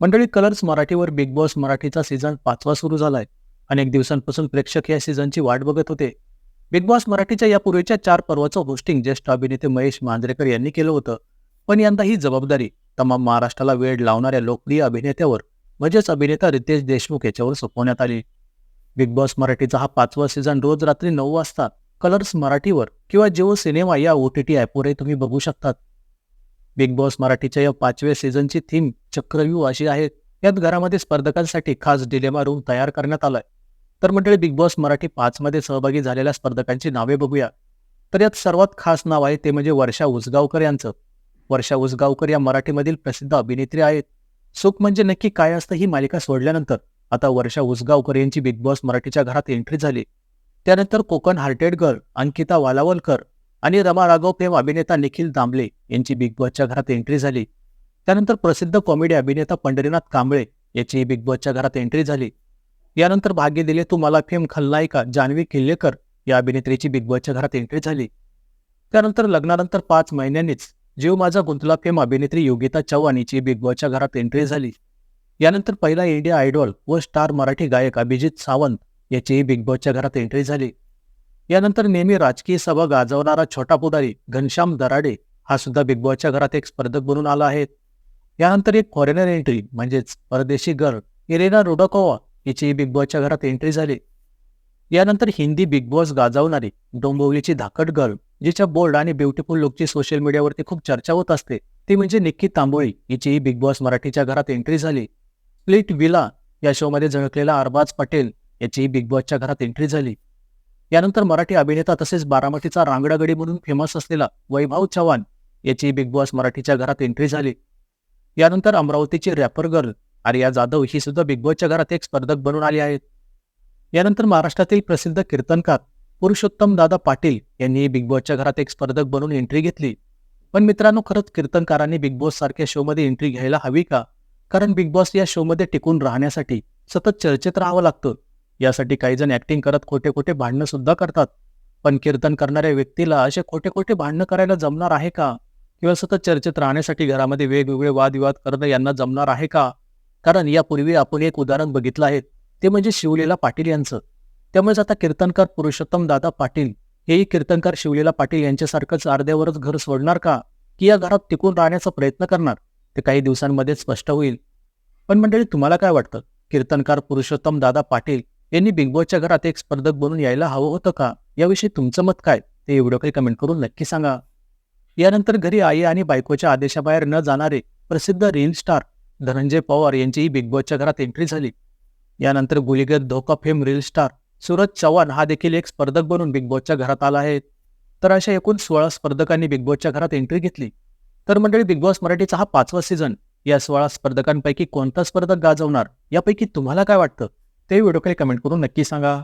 मंडळी कलर्स मराठीवर big boss मराठीचा सीझन पाचवा सुरू झालाय. अनेक दिवसांपासून प्रेक्षक या सीझनची वाट बघत होते. बिग बॉस मराठीच्या यापूर्वीच्या चार पर्वाचं होस्टिंग ज्येष्ठ अभिनेते महेश मांजरेकर यांनी केलं होतं. पण यंदा ही जबाबदारी तमाम महाराष्ट्राला वेळ लावणाऱ्या लोकप्रिय अभिनेत्यावर म्हणजेच अभिनेता रितेश देशमुख याच्यावर सोपवण्यात आली. बिग बॉस मराठीचा हा पाचवा सीझन रोज रात्री नऊ वाजता कलर्स मराठीवर किंवा जिओ सिनेमा या ओ टी टी ॲपवरही तुम्ही बघू शकतात. बिग बॉस मराठीच्या या पाचव्या सीझनची थीम चक्रव्यूह अशी आहे. यात घरामध्ये स्पर्धकांसाठी खास डिलेमा रूम तयार करण्यात आलाय. तर मंडळी बिग बॉस मराठी पाचमध्ये सहभागी झालेल्या स्पर्धकांची नावे बघूया. तर यात सर्वात खास नाव आहे ते म्हणजे वर्षा उसगावकर यांचं. वर्षा उसगावकर या मराठीमधील प्रसिद्ध अभिनेत्री आहेत. सुख म्हणजे नक्की काय असतं ही मालिका सोडल्यानंतर आता वर्षा उसगावकर यांची बिग बॉस मराठीच्या घरात एंट्री झाली. त्यानंतर कोकण हार्टेड गर्ल अंकिता वालावलकर आणि रमा राघव प्रेम अभिनेता निखिल दामले यांची बिग बॉसच्या घरात एंट्री झाली. त्यानंतर प्रसिद्ध कॉमेडी अभिनेता पंढरीनाथ कांबळे याचीही बिग बॉसच्या घरात एंट्री झाली. यानंतर भाग्य दिले तू मला फेम खलनायिका जान्हवी किल्लेकर या अभिनेत्रीची बिग बॉसच्या घरात एंट्री झाली. त्यानंतर लग्नानंतर पाच महिन्यांनीच जीव माझा गुंतला फेम अभिनेत्री योगिता चव्हाण हिची बिग बॉसच्या घरात एंट्री झाली. यानंतर पहिला इंडिया आयडॉल व स्टार मराठी गायक अभिजित सावंत याचीही बिग बॉसच्या घरात एंट्री झाली. यानंतर नेहमी राजकीय सभा गाजवणारा छोटा पुढारी घनश्याम दराडे हा सुद्धा बिग बॉसच्या घरात एक स्पर्धक बनून आला आहे. यानंतर एक फॉरेनर एंट्री म्हणजेच परदेशी गर्ल इरेना रोडोकोवा हिची बिग बॉसच्या घरात एंट्री झाली. यानंतर हिंदी बिग बॉस गाजवणारी डोंबिवलीची धाकट गर्ल जिच्या बोल्ड आणि ब्युटिफुल लुकची सोशल मीडियावरती खूप चर्चा होत असते ती म्हणजे निक्की तांबोळी हिचीही बिग बॉस मराठीच्या घरात एंट्री झाली. स्प्लिट विला या शोमध्ये झळकलेला अरबाज पटेल याचीही बिग बॉसच्या घरात एंट्री झाली. यानंतर मराठी अभिनेता तसेच बारामतीचा रांगडागडी म्हणून फेमस असलेला वैभव चव्हाण याचीही बिग बॉस मराठीच्या घरात एंट्री झाली. यानंतर अमरावतीची रॅपर गर्ल आर्या जाधव ही सुद्धा बिग बॉसच्या घरात एक स्पर्धक बनून आली आहेत. यानंतर महाराष्ट्रातील प्रसिद्ध कीर्तनकार पुरुषोत्तम दादा पाटील यांनी बिग बॉसच्या घरात एक स्पर्धक बनून एंट्री घेतली. पण मित्रांनो खरंच कीर्तनकारांनी बिग बॉस सारख्या शोमध्ये एंट्री घ्यायला हवी का? कारण बिग बॉस या शोमध्ये टिकून राहण्यासाठी सतत चर्चेत राहावं लागतं. यासाठी काही जण ऍक्टिंग करत खोटे खोटे भांडणं सुद्धा करतात. पण कीर्तन करणाऱ्या व्यक्तीला असे खोटे खोटे भांडणं करायला जमणार आहे का? किंवा सतत चर्चेत राहण्यासाठी घरामध्ये वेगवेगळे वादविवाद करणं यांना जमणार आहे का? कारण यापूर्वी आपण एक उदाहरण बघितलं आहे ते म्हणजे शिवलीला पाटील यांचं. त्यामुळेच आता कीर्तनकार पुरुषोत्तम दादा पाटील हेही कीर्तनकार शिवलीला पाटील यांच्यासारखंच अर्ध्यावरच घर सोडणार का? की या घरात टिकून राहण्याचा प्रयत्न करणार? ते काही दिवसांमध्ये स्पष्ट होईल. पण मंडळी तुम्हाला काय वाटतं? कीर्तनकार पुरुषोत्तम दादा पाटील यांनी बिग बॉसच्या घरात एक स्पर्धक बनून यायला हवं होतं का? याविषयी तुमचं मत काय? ते एवढं काही कमेंट करून नक्की सांगा. यानंतर घरी आई आणि बायकोच्या आदेशाबाहेर न जाणारे प्रसिद्ध रील स्टार धनंजय पवार यांचीही बिग बॉसच्या घरात एंट्री झाली. यानंतर गुलीगत धोका fame reel star Suraj Chavan हा देखील एक स्पर्धक बनून बिग बॉसच्या घरात आला आहे. तर अशा एकूण सोळा स्पर्धकांनी बिग बॉसच्या घरात एंट्री घेतली. तर मंडळी बिग बॉस मराठीचा हा पाचवा सीझन. या सोळा स्पर्धकांपैकी कोणता स्पर्धक गाजवणार? यापैकी तुम्हाला काय वाटतं? ते व्हिडिओकडे काही कमेंट करून नक्की सांगा.